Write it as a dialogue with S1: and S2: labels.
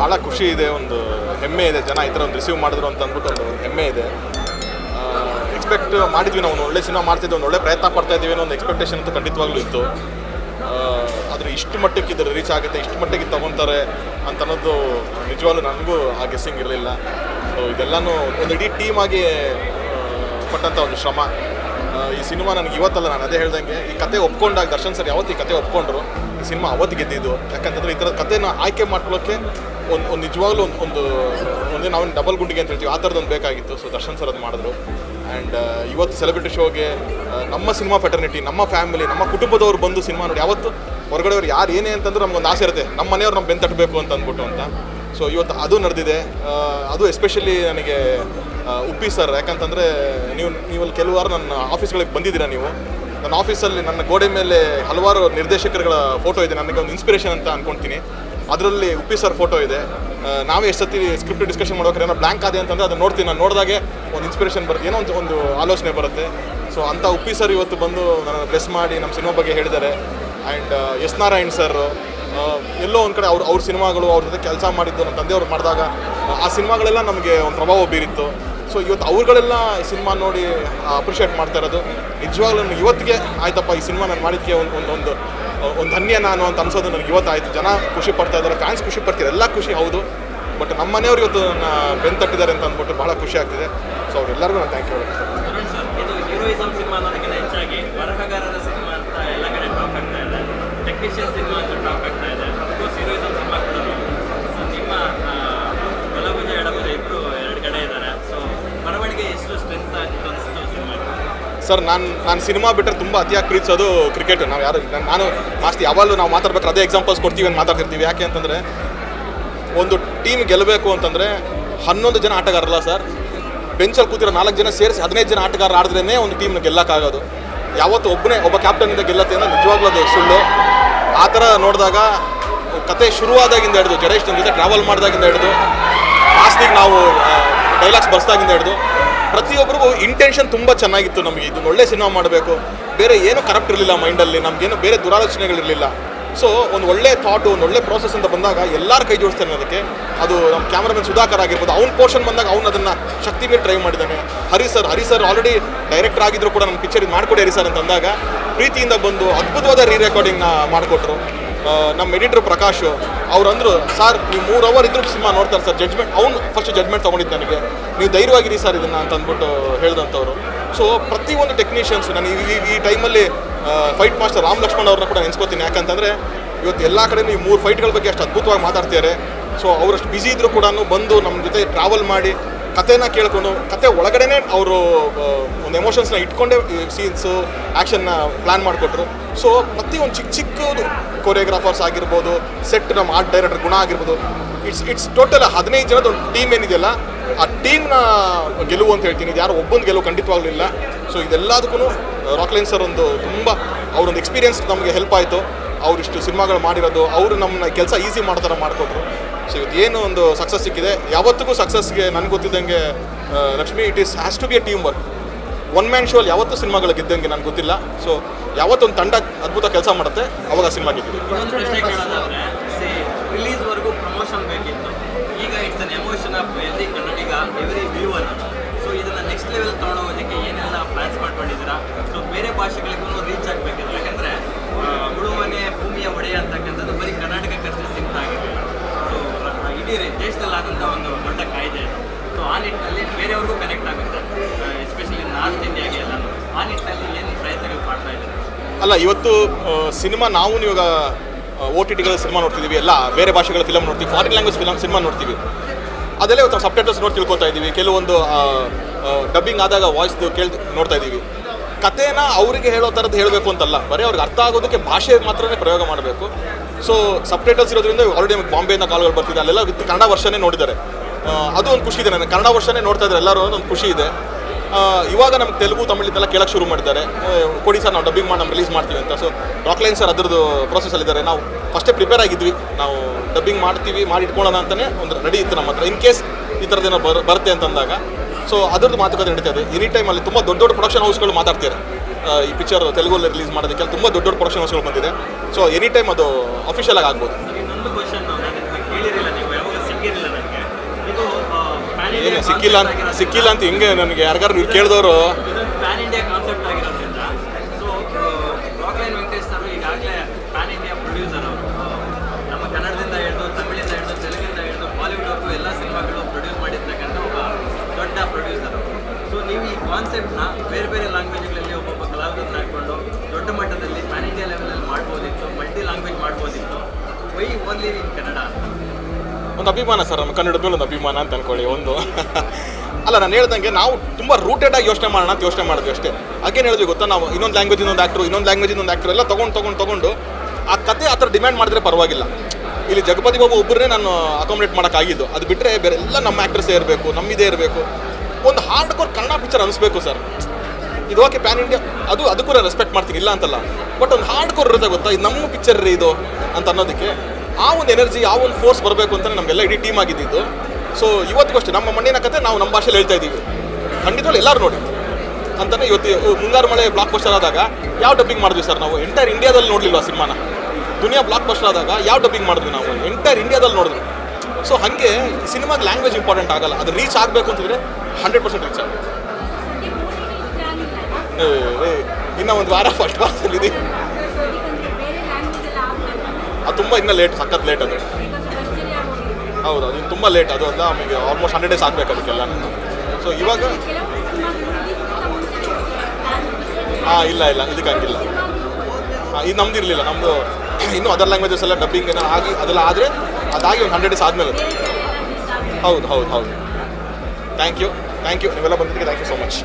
S1: ಭಾಳ ಖುಷಿ ಇದೆ, ಒಂದು ಹೆಮ್ಮೆ ಇದೆ. ಜನ ಈ ಥರ ಒಂದು ರಿಸೀವ್ ಮಾಡಿದ್ರು ಅಂತ ಅಂದ್ಬಿಟ್ಟು ಒಂದು ಹೆಮ್ಮೆ ಇದೆ. ಎಕ್ಸ್ಪೆಕ್ಟ್ ಮಾಡಿದ್ವಿ ನಾವು, ಒಂದು ಒಳ್ಳೆ ಸಿನಿಮಾ ಮಾಡ್ತಿದ್ವಿ, ಒಂದು ಒಳ್ಳೆ ಪ್ರಯತ್ನ ಪಡ್ತಾ ಇದ್ದೀವಿ ಅನ್ನೋ ಒಂದು ಎಕ್ಸ್ಪೆಕ್ಟೇಷನ್ ಅಂತೂ ಖಂಡಿತವಾಗ್ಲೂ ಇತ್ತು. ಆದರೆ ಇಷ್ಟು ಮಟ್ಟಕ್ಕೆ ಇದ್ರ ರೀಚ್ ಆಗುತ್ತೆ, ಇಷ್ಟು ಮಟ್ಟಕ್ಕೆ ತೊಗೊತಾರೆ ಅಂತ ಅನ್ನೋದು ನಿಜವಾಗ್ಲೂ ನನಗೂ ಆ ಗೆಸ್ಸಿಂಗ್ ಇರಲಿಲ್ಲ. ಸೊ ಇದೆಲ್ಲನೂ ಒಂದು ಇಡೀ ಟೀಮ್ ಆಗಿ ಪಟ್ಟಂಥ ಒಂದು ಶ್ರಮ. ಈ ಸಿನಿಮಾ ನನಗೆ ಇವತ್ತಲ್ಲ ನಾನು ಅದೇ ಹೇಳ್ದಂಗೆ, ಈ ಕತೆ ಒಪ್ಕೊಂಡಾಗ ದರ್ಶನ್ ಸರ್ ಯಾವತ್ತು ಈ ಕತೆ ಒಪ್ಕೊಂಡ್ರು, ಈ ಸಿನಿಮಾ ಅವತ್ತು ಗೆದ್ದಿದ್ದು. ಯಾಕಂತಂದ್ರೆ ಈ ಥರದ ಕತೆನ ಆಯ್ಕೆ ಮಾಡ್ಕೊಳ್ಳೋಕ್ಕೆ ಒಂದು ಒಂದು ನಿಜವಾಗ್ಲೂ ಒಂದು ಒಂದು ಒಂದೇ ನಾವು ಡಬಲ್ ಗುಂಡಿಗೆ ಅಂತ ಹೇಳ್ತೀವಿ. ಆ ಥರದೊಂದು ಬೇಕಾಗಿತ್ತು. ಸೊ ದರ್ಶನ್ ಸರ್ ಅದು ಮಾಡಿದ್ರು. ಆ್ಯಂಡ್ ಇವತ್ತು ಸೆಲೆಬ್ರಿಟಿ ಶೋಗೆ ನಮ್ಮ ಸಿನಿಮಾ ಫೆಟರ್ನಿಟಿ ನಮ್ಮ ಫ್ಯಾಮಿಲಿ ನಮ್ಮ ಕುಟುಂಬದವ್ರು ಬಂದು ಸಿನಿಮಾ ನೋಡಿ, ಯಾವತ್ತು ಹೊರಗಡೆಯವ್ರು ಯಾರು ಏನೇ ಅಂತಂದ್ರೆ ನಮ್ಗೊಂದು ಆಸೆ ಇರುತ್ತೆ. ನಮ್ಮ ಮನೆಯವ್ರು ನಮ್ಮ ಬೆನ್ ತಟ್ಟಬೇಕು ಅಂತ ಅಂದ್ಬಿಟ್ಟು ಅಂತ. ಸೊ ಇವತ್ತು ಅದು ನಡೆದಿದೆ. ಅದು ಎಸ್ಪೆಷಲಿ ನನಗೆ ಉಪ್ಪಿ ಸರ್ ಯಾಕಂತಂದರೆ ನೀವು, ನೀವಲ್ಲಿ ಕೆಲವಾರು ನನ್ನ ಆಫೀಸ್ಗಳಿಗೆ ಬಂದಿದ್ದೀರಾ ನೀವು. ನನ್ನ ಆಫೀಸಲ್ಲಿ ನನ್ನ ಗೋಡೆ ಮೇಲೆ ಹಲವಾರು ನಿರ್ದೇಶಕರುಗಳ ಫೋಟೋ ಇದೆ. ನನಗೆ ಒಂದು ಇನ್ಸ್ಪಿರೇಷನ್ ಅಂತ ಅನ್ಕೊಳ್ತೀನಿ ಅದರಲ್ಲಿ ಉಪ್ಪಿ ಸರ್ ಫೋಟೋ ಇದೆ. ನಾವು ಎಷ್ಟು ಸತಿ ಸ್ಕ್ರಿಪ್ಟ್ ಡಿಸ್ಕಷನ್ ಮಾಡೋಕೆ ಏನೋ ಬ್ಲ್ಯಾಂಕ್ ಆದೆ ಅಂತಂದರೆ ಅದನ್ನು ನೋಡ್ತೀನಿ. ನಾನು ನೋಡಿದಾಗೆ ಒಂದು ಇನ್ಸ್ಪಿರೇಷನ್ ಬರುತ್ತೆ ಏನೋ ಒಂದು ಒಂದು ಆಲೋಚನೆ ಬರುತ್ತೆ. ಸೊ ಅಂಥ ಉಪ್ಪಿ ಸರ್ ಇವತ್ತು ಬಂದು ನನ್ನ ಬ್ಲೆಸ್ ಮಾಡಿ ನಮ್ಮ ಸಿನಿಮಾ ಬಗ್ಗೆ ಹೇಳಿದ್ದಾರೆ. ಆ್ಯಂಡ್ ಎಸ್ ನಾರಾಯಣ್ ಸರ್ ಎಲ್ಲೋ ಒಂದು ಕಡೆ ಅವ್ರ ಅವ್ರ ಸಿನಿಮಾಗಳು ಅವ್ರ ಜೊತೆ ಕೆಲಸ ಮಾಡಿದ್ದು ನಮ್ಮ ತಂದೆಯವ್ರು ಮಾಡಿದಾಗ, ಆ ಸಿನಿಮಾಗಳೆಲ್ಲ ನಮಗೆ ಒಂದು ಪ್ರಭಾವ ಬೀರಿತ್ತು. ಸೊ ಇವತ್ತು ಅವ್ರುಗಳೆಲ್ಲ ಸಿನಿಮಾ ನೋಡಿ ಅಪ್ರಿಷಿಯೇಟ್ ಮಾಡ್ತಾ ಇರೋದು. ನಿಜವಾಗ್ಲೂ ಇವತ್ತಿಗೆ ಆಯ್ತಪ್ಪ ಈ ಸಿನಿಮಾ ನಾನು ಮಾಡಿದ್ದಕ್ಕೆ ಒಂದು ಒಂದು ಒಂದು ಒಂದು ಧನ್ಯ ನಾನು ಅಂತ ಅನ್ಸೋದು ನನಗೆ ಇವತ್ತಾಯಿತು. ಜನ ಖುಷಿ ಪಡ್ತಾ ಇದ್ದಾರೆ ಫ್ಯಾನ್ಸ್ ಖುಷಿ ಪಡ್ತಾರೆ, ಎಲ್ಲ ಖುಷಿ, ಹೌದು. ಬಟ್ ನಮ್ಮ ಮನೆಯವ್ರು ಇವತ್ತು ನನ್ನ ಬೆನ್ ತಟ್ಟಿದ್ದಾರೆ ಅಂತ ಅಂದ್ಬಿಟ್ಟು ಭಾಳ ಖುಷಿ ಆಗ್ತಿದೆ. ಸೊ ಅವ್ರೆಲ್ಲರಿಗೂ ನಾನು ಥ್ಯಾಂಕ್ ಯು ಹೇಳ್ತೀನಿ
S2: ಸರ್,
S1: ನಾನು ನಾನು ಸಿನಿಮಾ ಬಿಟ್ಟರೆ ತುಂಬ ಅತಿಯಾಗಿ ಪ್ರೀತಿಸೋದು ಕ್ರಿಕೆಟ್ ನಾವು ಯಾರು ನಾನ್- ಜಾಸ್ತಿ ಯಾವಾಗಲೂ ನಾವು ಮಾತಾಡ್ಬೇಕಾದ್ರೆ ಅದೇ ಎಕ್ಸಾಂಪಲ್ಸ್ ಕೊಡ್ತೀವಿ ಅಂತ ಮಾತಾಡ್ತಿರ್ತೀವಿ. ಯಾಕೆ ಅಂತಂದರೆ, ಒಂದು ಟೀಮ್ ಗೆಲ್ಲಬೇಕು ಅಂತಂದರೆ ಹನ್ನೊಂದು ಜನ ಆಟಗಾರರಲ್ಲ ಸರ್. ಬೆಂಚಲ್ಲಿ ಕೂತಿರೋ ನಾಲ್ಕು ಜನ ಸೇರಿಸಿ ಹದಿನೈದು ಜನ ಆಟಗಾರ ಆಡಿದ್ರೇ ಒಂದು ಟೀಮ್ನ ಗೆಲ್ಲಕ್ಕಾಗೋದು. ಯಾವತ್ತು ಒಬ್ಬನೇ ಒಬ್ಬ ಕ್ಯಾಪ್ಟನಿಂದ ಗೆಲ್ಲತ್ತೆ ಅಂದರೆ ನಿಜವಾಗ್ಲೂ ಅದು ಸುಳ್ಳು. ಆ ಥರ ನೋಡಿದಾಗ ಕತೆ ಶುರುವಾದಾಗಿಂದ ಹಿಡಿದು ಜಡೇಶ್ ಜೊತೆ ಟ್ರಾವೆಲ್ ಮಾಡಿದಾಗಿಂದ ಹಿಡಿದು ಲಾಸ್ಟಿಗೆ ನಾವು ಡೈಲಾಗ್ಸ್ ಬರ್ಸ್ದಾಗಿಂದ ಹಿಡಿದು ಪ್ರತಿಯೊಬ್ಬರಿಗೂ ಇಂಟೆನ್ಷನ್ ತುಂಬ ಚೆನ್ನಾಗಿತ್ತು ನಮಗೆ. ಇದು ಒಳ್ಳೆ ಸಿನಿಮಾ ಮಾಡಬೇಕು. ಬೇರೆ ಏನು ಕರಪ್ಟ್ ಇರಲಿಲ್ಲ ಮೈಂಡಲ್ಲಿ ನಮಗೇನು ಬೇರೆ ದುರಾಲೋಚನೆಗಳಿರಲಿಲ್ಲ ಸೊ ಒಂದು ಒಳ್ಳೆ ಥಾಟು ಒಂದು ಒಳ್ಳೆ ಪ್ರೋಸೆಸ್ ಅಂತ ಬಂದಾಗ ಎಲ್ಲರೂ ಕೈ ಜೋಡಿಸ್ತಾನೆ ಅದಕ್ಕೆ. ಅದು ನಮ್ಮ ಕ್ಯಾಮ್ರಾಮನ್ ಸುಧಾಕರ್ ಆಗಿರ್ಬೋದು, ಅವ್ನ ಪೋರ್ಷನ್ ಬಂದಾಗ ಅವ್ನು ಅದನ್ನು ಶಕ್ತಿ ಮೇಲೆ ಟ್ರೈ ಮಾಡಿದ್ದಾನೆ. Hari sir Hari sir already director ಆಗಿದ್ರು ಕೂಡ ನಮ್ಮ ಪಿಕ್ಚರ್ ಇದು ಮಾಡಿಕೊಡಿ ಹರಿ ಸರ್ ಅಂತ ಅಂದಾಗ, ಪ್ರೀತಿಯಿಂದ ಬಂದು ಅದ್ಭುತವಾದ ರೀ ರೆಕಾರ್ಡಿಂಗ್ನ ಮಾಡಿಕೊಟ್ರು. ನಮ್ಮ ಎಡಿಟರ್ ಪ್ರಕಾಶ್, ಅವ್ರು ಅಂದರು, ಸರ್, ನೀವು ಮೂರು ಅವರ್ ಇದ್ರೂ ಸಿನಿಮಾ ನೋಡ್ತಾರೆ ಸರ್ ಜಡ್ಜ್ಮೆಂಟ್ ಅವ್ನು ಫಸ್ಟ್ ಜಡ್ಜ್ಮೆಂಟ್ ತೊಗೊಂಡಿದ್ದು ನನಗೆ. ನೀವು ಧೈರ್ಯವಾಗಿರಿ ಸರ್ ಇದನ್ನು ಅಂತ ಅಂದ್ಬಿಟ್ಟು ಹೇಳ್ದಂಥವ್ರು ಸೊ ಪ್ರತಿಯೊಂದು ಟೆಕ್ನಿಷಿಯನ್ಸ್ ನಾನು ಈ, ಈ- ಟೈಮಲ್ಲಿ ಫೈಟ್ ಮಾಸ್ಟರ್ ರಾಮ್ ಲಕ್ಷ್ಮಣ್ ಅವ್ರನ್ನ ಕೂಡ ನೆನೆಸ್ಕೋತೀನಿ. ಯಾಕಂತಂದರೆ, ಇವತ್ತು ಎಲ್ಲ ಕಡೆಯೂ ಈ ಮೂರು ಫೈಟ್ಗಳ ಬಗ್ಗೆ ಅಷ್ಟು ಅದ್ಭುತವಾಗಿ ಮಾತಾಡ್ತಿದ್ದಾರೆ ಸೊ ಅವರಷ್ಟು ಬ್ಯುಸಿ ಇದ್ದರೂ ಕೂಡ ಬಂದು ನಮ್ಮ ಜೊತೆ ಟ್ರಾವೆಲ್ ಮಾಡಿ ಕತೆನ ಕೇಳ್ಕೊಂಡು, ಕತೆ ಒಳಗಡೆನೆ ಅವರು ಒಂದು ಎಮೋಷನ್ಸ್ನ ಇಟ್ಕೊಂಡೇ ಸೀನ್ಸು ಆ್ಯಕ್ಷನ್ನ ಪ್ಲ್ಯಾನ್ ಮಾಡಿಕೊಟ್ರು. ಸೊ ಒಂದು ಚಿಕ್ಕ ಚಿಕ್ಕದು ಕೊರಿಯೋಗ್ರಾಫರ್ಸ್ ಆಗಿರ್ಬೋದು ಸೆಟ್ ನಮ್ಮ ಆರ್ಟ್ ಡೈರೆಕ್ಟರ್ ಗುಣ ಆಗಿರ್ಬೋದು ಇಟ್ಸ್ ಇಟ್ಸ್ ಟೋಟಲ್ ಹದಿನೈದು ಜನದ ಒಂದು ಟೀಮ್ ಏನಿದೆಯಲ್ಲ, ಆ ಟೀಮ್ನ ಗೆಲುವು ಅಂತ ಹೇಳ್ತೀನಿ. ಯಾರು ಒಬ್ಬನ ಗೆಲುವು ಖಂಡಿತವಾಗಲಿಲ್ಲ. ಸೊ ಇದೆಲ್ಲದಕ್ಕೂ ರಾಕ್ಲೈನ್ ಸರ್ ಒಂದು ತುಂಬ, ಅವರೊಂದು ಎಕ್ಸ್ಪೀರಿಯನ್ಸ್ ನಮಗೆ ಹೆಲ್ಪ್ ಆಯಿತು. ಅವರಿಷ್ಟು ಸಿನಿಮಾಗಳು ಮಾಡಿರೋದು, ಅವರು ನಮ್ಮನ್ನ ಕೆಲಸ ಈಸಿ ಮಾಡೋ ಥರ ಮಾಡಿಕೊಟ್ರು. ಸೊ ಇದು ಏನು ಒಂದು ಸಕ್ಸಸ್ ಸಿಕ್ಕಿದೆ? ಯಾವತ್ತಿಗೂ ಸಕ್ಸಸ್ಗೆ ನನಗೆ ಗೊತ್ತಿದ್ದಂಗೆ Lakshmi it is has to be a team work one man show ಯಾವತ್ತೂ ಸಿನಿಮಾಗಳು ಗೆದ್ದಂಗೆ ನನಗೆ ಗೊತ್ತಿಲ್ಲ. ಸೊ ಯಾವತ್ತೊಂದು ತಂಡ ಅದ್ಭುತ ಕೆಲಸ ಮಾಡುತ್ತೆ, ಅವಾಗ ಸಿನಿಮಾ ಗೆದ್ದಿದೆ
S2: ರಿಲೀಸ್ವರೆಗೂ ಪ್ರಮೋಷನ್ ಬೇಕಿತ್ತು. ಈಗ it's an emotion of every Kannadiga every viewer so ಇದನ್ನ ನೆಕ್ಸ್ಟ್ ಲೆವೆಲ್ ತಗೊಂಡೋಗೋದಕ್ಕೆ ಏನೆಲ್ಲ ಪ್ಲಾನ್ಸ್ ಮಾಡ್ಕೊಂಡಿದ್ದೀರಾ? ಸೊ ಬೇರೆ ಭಾಷೆಗಳಿಗೂ ರೀಚ್ ಆಗಬೇಕಿಲ್ಲ
S1: ಅಲ್ಲ, ಇವತ್ತು ಸಿನಿಮಾ ನಾವು ಇವಾಗ ಓ ಟಿ ಟಿಗಳ ಸಿನಿಮಾ ನೋಡ್ತಿದ್ದೀವಿ ಎಲ್ಲ ಬೇರೆ ಭಾಷೆಗಳ ಫಿಲಮ್ ನೋಡ್ತೀವಿ ಫಾರಿನ್ ಲ್ಯಾಂಗ್ವೇಜ್ ಫಿಲಮ್ ಸಿನಿಮಾ ನೋಡ್ತೀವಿ. ಅದೆಲ್ಲ ಇವತ್ತು ಸಬ್ಟೈಟಲ್ಸ್ ನೋಡಿ ತಿಳ್ಕೊತಾ ಇದ್ದೀವಿ ಕೆಲವೊಂದು ಡಬ್ಬಿಂಗ್ ಆದಾಗ ವಾಯ್ಸ್ದು ಕೇಳಿ ನೋಡ್ತಾ ಇದ್ದೀವಿ ಕಥೆನ ಅವರಿಗೆ ಹೇಳೋ ಥರದ್ದು ಹೇಳಬೇಕು ಅಂತಲ್ಲ, ಬರೀ ಅವ್ರಿಗೆ ಅರ್ಥ ಆಗೋದಕ್ಕೆ ಭಾಷೆ ಮಾತ್ರನೇ ಪ್ರಯೋಗ ಮಾಡಬೇಕು. ಸೊ ಸಬ್ಟೈಟಲ್ಸ್ ಇರೋದ್ರಿಂದ ಆಲ್ರೆಡಿ ನಮಗೆ ಬಾಂಬೆಯಿಂದ ಕಾಲ್ಗಳು ಬರ್ತಿದೆ, ಅಲ್ಲೆಲ್ಲ ವಿತ್ ಕನ್ನಡ ವರ್ಷನೇ ನೋಡಿದ್ದಾರೆ. ಅದು ಒಂದು ಖುಷಿ ಇದೆ ನನಗೆ, ಕನ್ನಡ ವರ್ಷನೇ ನೋಡ್ತಾ ಇದ್ದಾರೆ ಎಲ್ಲರೂ ಒಂದು ಖುಷಿ ಇದೆ. ಇವಾಗ ನಮ್ಗೆ ತೆಲುಗು ತಮಿಳಿದ್ದೆಲ್ಲ ಕೇಳಕ್ಕೆ ಶುರು ಮಾಡಿದ್ದಾರೆ. ಕೊಡಿ ಸರ್, ನಾವು ಡಬ್ಬಿಂಗ್ ಮಾಡಿ ನಮ್ಮ ರಿಲೀಸ್ ಮಾಡ್ತೀವಿ ಅಂತ. ಸೊ ರಾಕ್ಲೈನ್ ಸರ್ ಅದರದ್ದು ಪ್ರೊಸೆಸಲ್ಲಿದ್ದಾರೆ ನಾವು ಫಸ್ಟೇ ಪ್ರಿಪೇರ್ ಆಗಿದ್ವಿ. ನಾವು ಡಬ್ಬಿಂಗ್ ಮಾಡ್ತೀವಿ, ಮಾಡಿ ಇಟ್ಕೊಳ್ಳೋಣ ಅಂತಲೇ ಒಂದು ರೆಡಿ ಇತ್ತು ನಮ್ಮ ಹತ್ರ. ಇನ್ ಕೇಸ್ ಈ ಥರದ್ದೇನೋ ಬರ್, ಬರುತ್ತೆ ಅಂತಂದಾಗ. ಸೊ ಅದ್ರದ್ದು ಮಾತುಕತೆ ನಡೀತಾ ಇದೆ. ಎನಿ ಟೈಮ್ ಅಲ್ಲಿ ತುಂಬ ದೊಡ್ಡ ದೊಡ್ಡ ಪ್ರೊಡಕ್ಷನ್ ಹೌಸ್ಗಳು ಮಾತಾಡ್ತಾರೆ ಈ ಪಿಕ್ಚರ್ ತೆಲುಗಲ್ಲಿ ರಿಲೀಸ್ ಮಾಡೋದಕ್ಕೆ ತುಂಬ ದೊಡ್ಡ ದೊಡ್ಡ ಪ್ರೊಡಕ್ಷನ್ ಹೌಸ್ಗಳು ಬಂದಿದೆ. ಸೊ ಎನಿ ಟೈಮ್ ಅದು ಅಫಿಷಿಯಲ್ ಆಗಿ ಆಗ್ಬೋದು
S2: ಈಗ ಇನ್ನೊಂದು ಕ್ವಶನ್ ನಾನು ಇದನ್ನ ಕೇಳಿರಲಿಲ್ಲ ನೀವು ಯಾವಾಗ ಸಿನಿಮಾ
S1: ಏನು ಸಿಕ್ಕಿಲ್ಲ ಅಂತ ಸಿಕ್ಕಿಲ್ಲ ಅಂತ ಹಿಂಗೆ ನನಗೆ ಯಾರಿಗಾರು ನೀವು ಕೇಳಿದವರು
S2: ಕಾನ್ಸೆಪ್ಟ್ನ ಬೇರೆ ಬೇರೆ ಲ್ಯಾಂಗ್ವೇಜ್ಗಳಲ್ಲಿ ಒಬ್ಬೊಬ್ಬ ಹಾಕೊಂಡು ದೊಡ್ಡ ಮಟ್ಟದಲ್ಲಿ ಇಂಡಿಯಾ ಲೆವೆಲಲ್ಲಿ ಮಾಡ್ಬೋದಿತ್ತು ಮಲ್ಟಿ ಲ್ಯಾಂಗ್ವೇಜ್ ಮಾಡ್ಬೋದಿತ್ತು. ವೈ ಓನ್ಲಿ
S1: ಒಂದು ಅಭಿಮಾನ ಸರ್, ನಮ್ಮ ಕನ್ನಡದ ಮೇಲೆ ಒಂದು ಅಭಿಮಾನ ಅಂತ ಅನ್ಕೊಳ್ಳಿ, ಒಂದು. ಅಲ್ಲ, ನಾನು ಹೇಳ್ದಂಗೆ ನಾವು ತುಂಬ ರೂಟೆಡ್ ಆಗಿ ಯೋಚನೆ ಮಾಡೋಣ ಅಂತ ಯೋಚನೆ ಮಾಡಿದ್ವಿ ಅಷ್ಟೇ. ಹಾಗೇನು ಹೇಳಿದ್ವಿ ಗೊತ್ತಾ, ನಾವು ಇನ್ನೊಂದು ಲ್ಯಾಂಗ್ವೇಜ್ ಇನ್ನೊಂದು ಆ್ಯಕ್ಟ್ರು ಇನ್ನೊಂದು ಲ್ಯಾಂಗ್ವೇಜ್ ಇನ್ನೊಂದು ಆ್ಯಕ್ಟ್ರು ಎಲ್ಲ ತೊಗೊಂಡು ತೊಗೊಂಡು ತೊಗೊಂಡು ಆ ಕತೆ ಆ ಥರ ಡಿಮ್ಯಾಂಡ್ ಮಾಡಿದ್ರೆ ಪರವಾಗಿಲ್ಲ. ಇಲ್ಲಿ ಜಗಪತಿ ಬಾಬು ಒಬ್ಬರನ್ನೇ ನಾನು ಅಕಾಮಿಡೇಟ್ ಮಾಡೋಕ್ಕಾಗಿದ್ದು ಅದು ಬಿಟ್ಟರೆ ಬೇರೆ ಎಲ್ಲ ನಮ್ಮ ಆ್ಯಕ್ಟ್ರಸ್ಸೇ ಇರಬೇಕು ನಮ್ಮಿದೇ ಇರಬೇಕು. ಒಂದು ಹಾರ್ಡ್ ಕೋರ್ ಕನ್ನಡ ಪಿಕ್ಚರ್ ಅನಿಸ್ಬೇಕು ಸರ್. ಇದು ಓಕೆ ಪ್ಯಾನ್ ಇಂಡಿಯಾ ಅದು ಅದಕ್ಕೂ ರೆಸ್ಪೆಕ್ಟ್ ಮಾಡ್ತೀನಿ, ಇಲ್ಲ ಅಂತಲ್ಲ. ಬಟ್ ಒಂದು ಹಾರ್ಡ್ ಕೋರ್ ಇರುತ್ತೆ ಗೊತ್ತಾ, ಇದು ನಮ್ಮ ಪಿಕ್ಚರ್ ರೀ ಇದು ಅಂತ ಅನ್ನೋದಕ್ಕೆ ಆ ಒಂದು ಎನರ್ಜಿ, ಆ ಒಂದು ಫೋರ್ಸ್ ಬರಬೇಕು ಅಂತ ನಮಗೆಲ್ಲ ಇಡೀ ಟೀಮ್ ಆಗಿದ್ದು. ಸೊ ಇವತ್ತಿಗೂ ಅಷ್ಟೇ ನಮ್ಮ ಮಣ್ಣಿನ ಕತೆ ನಾವು ನಮ್ಮ ಭಾಷೆಯಲ್ಲಿ ಹೇಳ್ತಾ ಇದ್ದೀವಿ. ಖಂಡಿತವಾಗ್ಲೂ ಎಲ್ಲರೂ ನೋಡಿ. ಅಂತಾನೆ ಇವತ್ತು ಮುಂಗಾರು ಮಳೆ ಬ್ಲಾಕ್ ಬಸ್ಟರ್ ಆದಾಗ ಯಾವ ಡಬ್ಬಿಂಗ್ ಮಾಡಿದ್ವಿ ಸರ್ ನಾವು? ಎಂಟೈರ್ ಇಂಡಿಯಾದಲ್ಲಿ ನೋಡಲಿಲ್ಲ ಸಿನಿಮಾನ? ದುನಿಯಾ ಬ್ಲಾಕ್ ಬಸ್ಟರ್ ಆದಾಗ ಯಾವ ಡಬ್ಬಿಂಗ್ ಮಾಡಿದ್ವಿ ನಾವು? ಎಂಟೈರ್ ಇಂಡಿಯಾದಲ್ಲಿ ನೋಡಿದ್ವಿ. ಸೊ ಹಾಗೆ ಸಿನಿಮಾಗೆ ಲ್ಯಾಂಗ್ವೇಜ್ ಇಂಪಾರ್ಟೆಂಟ್ ಆಗಲ್ಲ. ಅದು ರೀಚ್ ಆಗಬೇಕು ಅಂತಿದ್ರೆ ಹಂಡ್ರೆಡ್ ಪರ್ಸೆಂಟ್ ರೀಚ್ ಆಗುತ್ತೆ. ಇನ್ನೂ ಒಂದು ವಾರ ಫಸ್ಟ್ ಇದೆ ಅದು ತುಂಬ ಇನ್ನೂ ಲೇಟ್ ಸಖತ್ ಲೇಟ್ ಅದು. ಹೌದು, ಅದು ತುಂಬ ಲೇಟ್ ಅದು ಅಂದ್ರೆ ಆಮೇಲೆ ಆಲ್ಮೋಸ್ಟ್ ಹಂಡ್ರೆಡ್ ಡೇಸ್ ಆಗಬೇಕು ಅದಕ್ಕೆಲ್ಲ. ಸೊ ಇವಾಗ ಹಾಂ, ಇಲ್ಲ ಇಲ್ಲ, ಇದಕ್ಕಾಗಿಲ್ಲ. ಹಾಂ, ಇದು ನಮ್ದು ಇರಲಿಲ್ಲ ನಮ್ಮದು ಇನ್ನೂ ಅದರ್ ಲ್ಯಾಂಗ್ವೇಜಸ್ ಎಲ್ಲ ಡಬ್ಬಿಂಗ್ ಏನೋ ಆಗಿ, ಅದೆಲ್ಲ ಆದರೆ ಅದಾಗಿ ಒಂದು ಹಂಡ್ರೆಡ್ ಡೇಸ್ ಆದಮೇಲೆ ಹೌದು ಹೌದು ಹೌದು. ಥ್ಯಾಂಕ್ ಯು ಥ್ಯಾಂಕ್ ಯು ನೀವೆಲ್ಲ ಬಂದಿದ್ದಕ್ಕೆ ಥ್ಯಾಂಕ್ ಯು ಸೊ ಮಚ್